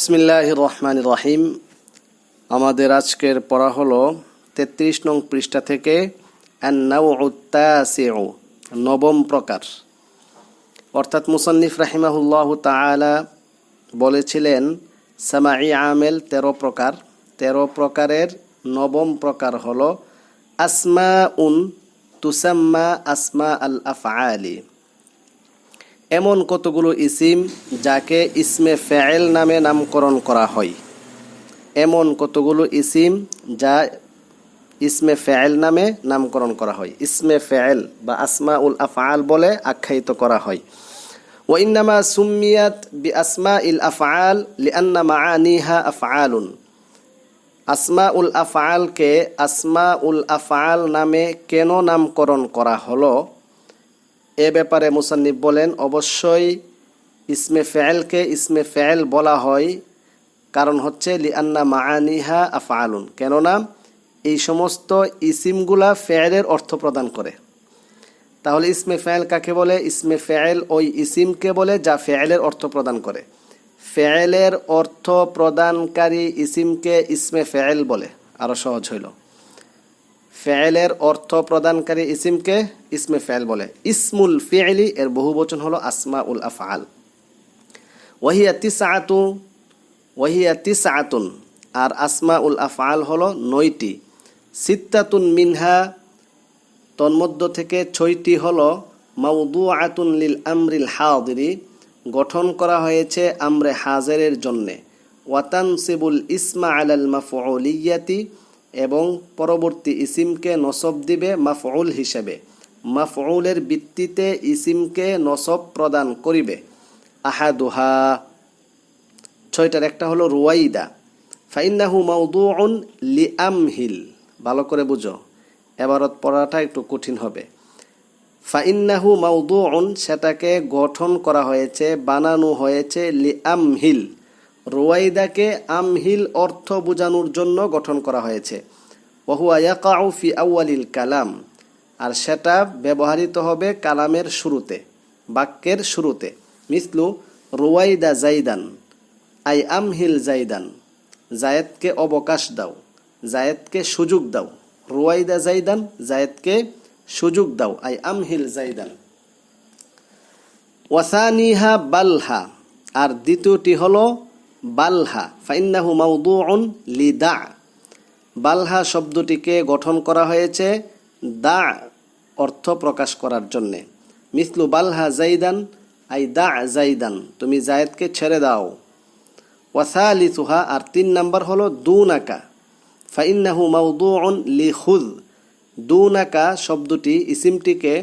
বিসমিল্লাহ রহমান রহিম আমাদের আজকের পড়া হলো তেত্রিশ নং পৃষ্ঠা থেকে নবম প্রকার। অর্থাৎ মুসন্নিফ রাহিমাহুল্লাহ তাআলা বলেছিলেন সামাই আমেল তেরো প্রকার। তেরো প্রকারের নবম প্রকার হলো আসমা উন তুসাম্মা আসমা আল আফআলি। এমন কতগুলো ইসিম যাকে ইসমে ফেয়েল নামে নামকরণ করা হয়? এমন কতগুলো ইসিম যা ইসমে ফেয়েল নামে নামকরণ করা হয়? ইসমে ফেয়েল বা আসমা উল আফআল বলে আখ্যায়িত করা হয়। ওয়াইন্নামা সুমিয়াত বি আসমা ইল আফআল লিআন্না মাআনিহা আফআলুন। আসমা উল আফআলকে আসমা উল আফআল নামে কেন নামকরণ করা হলো? এ ব্যাপারে মুসান্নিফ বলেন, অবশ্যই ইসমে ফেয়েলকে ইসমে ফেয়েল বলা হয়। কারণ হচ্ছে, লিআন্না মাআনিহা আফআলুন। কেননা, এই সমস্ত ইসিমগুলা ফেয়েলের অর্থ প্রদান করে। তাহলে ইসমে ফেয়েল কাকে বলে? ইসমে ফেয়েল ওই ইসিমকে বলে যা ফেয়েলের অর্থ প্রদান করে। ফেয়েলের অর্থ প্রদানকারী ইসিমকে ইসমে ফেয়েল বলে। আরও সহজ হইল। ফেয়েলের অর্থ প্রদানকারী ইসিমকে ইসমে ফেয়েল বলে। ইসমুল ফেয়েলি এর বহু বচন হলো আসমা উল আফআল। ওয়াহিয়া তিসআতু ওয়াহিয়া তিসআতুন আর আসমা উল আফআল হলো নয়টি। সিত্তাতুন মিনহা, তন্মধ্য থেকে ছয়টি হলো মাউদু আতুন লিল আমরিল হাদিরি, গঠন করা হয়েছে আমরে হাজারের জন্যে। ওয়াতানসিবুল ইসমা আলাল মাফউলিয়াতি এবং পরবর্তী ইসিমকে নসব দিবে মাফউল হিসেবে। মাফউলের ভিত্তিতে ইসিমকে নসব প্রদান করিবে। আহাদুহা। ছয়টার একটা হলো রুয়াইদা। ফাইন্নাহু মাউদুউন লিআমহিল। ভালো করে বুঝো। এবারত পড়াটা একটু কঠিন হবে। ফাইন্নাহু মাউদুউন, সেটাকে গঠন করা হয়েছে, বানানো হয়েছে লিআমহিল। রুয়াইদাকে আমহিল অর্থ বোঝানোর জন্য গঠন করা হয়েছে। ফি আউয়ালিল কালাম। আর সেটা ব্যবহৃত হবে কালামের শুরুতে, বাক্যের শুরুতে। মিসলু রুয়াইদা জাইদান, আই আমহিল জাইদান। জায়েদকে অবকাশ দাও, জায়েদকে সুযোগ দাও। রুয়াইদা জাইদান, জায়েদকে সুযোগ দাও, আই আমহিল জাইদান। ওয়াসানিহা বালহা। আর দ্বিতীয়টি হলো বালহা, ফাইন্নাহু মাউদুউন লিদা। বালহা শব্দটিকে গঠন করা হয়েছে দা অর্থ প্রকাশ করার জন্যে। মিসলু বালহা জাইদান, আই দা জাইদান, তুমি জায়েদকে ছেড়ে দাও। ওয়াসালিসুহা আর তিন নাম্বার হলো দুনাকা। ফাইন্নাহু মাউদুউন লিখুদ। দুনাকা শব্দটি ইসিমটিকে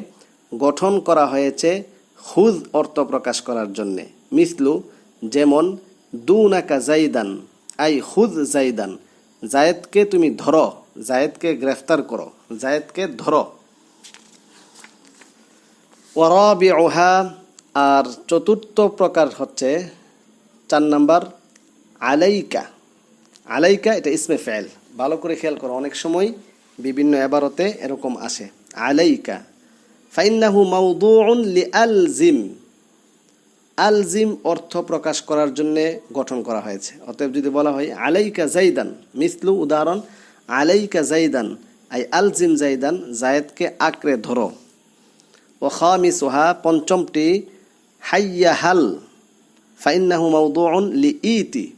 গঠন করা হয়েছে খুদ অর্থ প্রকাশ করার জন্যে। মিসলু, যেমন দুনাকা জাইদান, আই খুদ জাইদান। জায়েদকে তুমি ধরো, জায়েদকে গ্রেফতার করো, জায়েদকে ধরো। ওয়ারাবিউহা, আর চতুর্থ প্রকার হচ্ছে চার নাম্বার, আলাইকা। আলাইকা, এটা ইসমে ফেল। ভালো করে খেয়াল করো, অনেক সময় বিভিন্ন এবারতে এরকম আসে। আলাইকা। ফাইন্নাহু মাউদুউন লি আলজিম আলজিম অর্থ প্রকাশ করার জন্যে গঠন করা হয়েছে। অতএব যদি বলা হয়, আলাইকা জাইদান, মিসলু উদাহরণ, আলাইকা জাইদান, আই আলজিম জাইদান, জায়েদকে আঁকড়ে ধরো। ও খামিসুহা, পঞ্চমটি, হাইয়াহাল, ফাইন্নাহু মাউদুউন লি ইতি।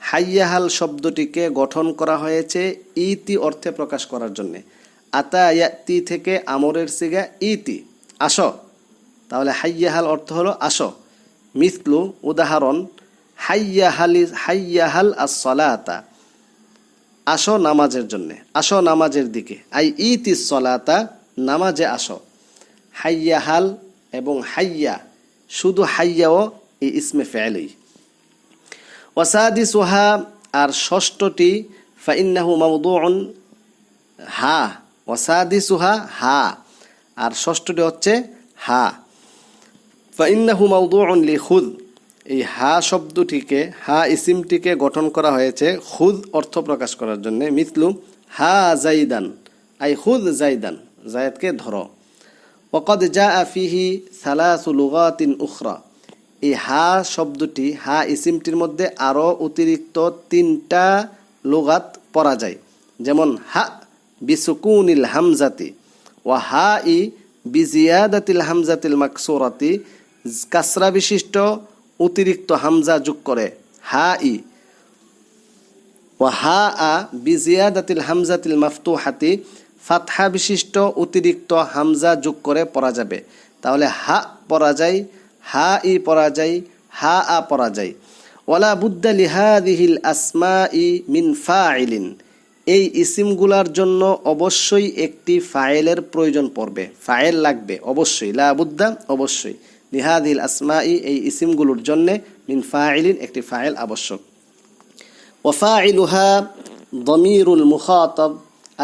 হাইয়াহাল শব্দটিকে গঠন করা হয়েছে ইতি অর্থে প্রকাশ করার জন্যে। আতা ইয়াতি থেকে আমরের সিগা ইতি। আসো। তাহলে হাইয়াহাল অর্থ হলো আসো। মিসলু উদাহরণ হাইয়াহালি হাইয়াহাল আসলাতা আসো নামাজের জন্যে, আসো নামাজের দিকে। আই ইতি সলাতা নামাজে আসো। হাইয়াহাল এবং হাইয়া, শুধু হাইয়াও এই ইসমে ফেলেই। ওয়াসাদি সোহা আর ষষ্ঠটি, ফাইন্নাহু মাউদুউন, হা। ওয়াসাদি সুহা হা। আর ষষ্ঠটি হচ্ছে, হা। ফাইন্নাহু মাউদুউন লি খুদ। এই হা শব্দটিকে, হা ইসিমটিকে গঠন করা হয়েছে খুদ অর্থ প্রকাশ করার জন্য। মিসলু হা জাইদান, আই খুদ জাইদান, জায়দকে ধরো। ওকদ জা আফিহি সালাসু লুগাতিন উখরা। এই হা শব্দটি, হা ইসিমটির মধ্যে আরও অতিরিক্ত তিনটা লোগাত পড়া যায়। যেমন, হা বিসুকুনিল হামজাতি ও হা ই বিজিয়াদাতিল হামজাতিল মাকসুরাতি কাসরা বিশিষ্ট অতিরিক্ত হামজা যোগ করে। হা ই ও হা আ বিজিয়া বিজিয়াদাতিল হামজাতিল মাফতুহাতি। ফাতহা বিশিষ্ট অতিরিক্ত হামজা যোগ করে পড়া যাবে। তাহলে হা পড়া যায় হা ই পড়া যায়, হা আ পড়া যায়। ওয়ালা বুদ্দা লিহাদিহিল আসমা ই মিন ফাইলিন এই ইসিমগুলার জন্য অবশ্যই একটি ফাইলের প্রয়োজন পড়বে। ফাইল লাগবে, অবশ্যই। লা বুদ্দা, অবশ্যই। লিহাদিল আসমা ই এই ইসিমগুলোর জন্য মিন ফাইলিন একটি ফাইল আবশ্যক। ওয়াফাইলুহা দমিরুল মুখাতব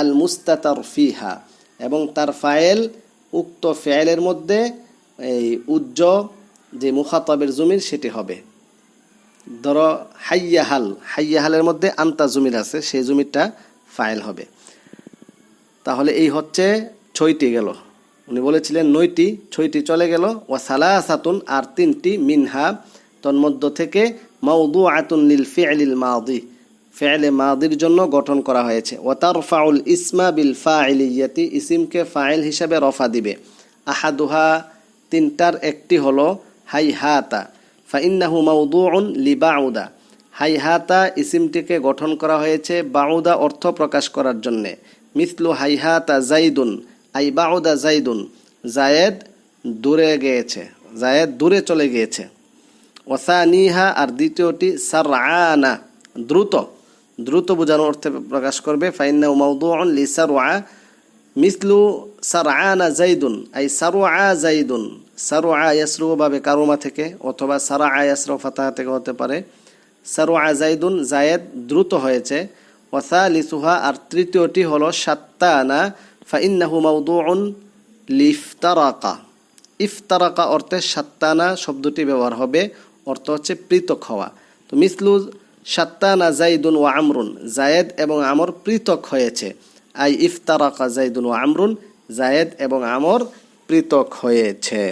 আল মুস্তাতার ফিহা এবং তার ফাইল উক্ত ফেয়েলের মধ্যে এই উজ্জ যে মুখাতবের জমির সেটি হবে। ধরো হাইয়াহাল, হাইয়াহালের মধ্যে আন্তা জমির আছে, সেই জমিরটা ফাইল হবে। তাহলে এই হচ্ছে ছয়টি গেল। উনি বলেছিলেন, নয়টি, ছয়টি চলে গেল ও সালাসাতুন আর তিনটি মিনহা। তন্মধ্য থেকে মাউদু আতুন লিল ফিআলিল মাদি। ফেলে মাদির জন্য গঠন করা হয়েছে। ও তার ফাউল ইসমা বিল ফাইলিয়াতি ইসিমকে ফাইল হিসাবে রফা দিবে। আহাদুহা, তিনটার একটি হলো হাই হাতা ফাইন্নাহু মাউদুউন লি বাউদা হাই হাতা ইসিমটিকে গঠন করা হয়েছে বাউদা অর্থ প্রকাশ করার জন্যে। মিসলু হাইহাতা জাইদুন। আই বাউদা জাইদুন, জায়েদ দূরে গিয়েছে, জায়েদ দূরে চলে গিয়েছে। ওসানিহা আর দ্বিতীয়টি সার আনা দ্রুত। দ্রুত বোঝানোর অর্থে প্রকাশ করবে ফাইন্না মাউদুউন লি সারআ মিসলু সারআনা জাইদুন, আই সারআ জাইদুন। সারআ ইয়াসরু ভাবে কারুমা থেকে, অথবা সারআ ইয়াসরু ফাতাহা থেকে হতে পারে। সারআ জাইদুন, জায়েদ দ্রুত হয়েছে। ওয়াসালিসুহা, আর তৃতীয়টি হলো সাত্তানা ফাইন্নাহু মাউদুউন লিফতারাকা ইফতারাকা অর্থে সাত্তানা শব্দটি ব্যবহার হবে, অর্থ হচ্ছে পৃথক হওয়া। তো মিসলু সাত্তানা জাইদুন ও আমরুন, জায়েদ এবং আমর পৃথক হয়েছে। আই ইফতারাকা জাইদুন ও আমরুন, জায়েদ এবং আমর পৃথক হয়েছে।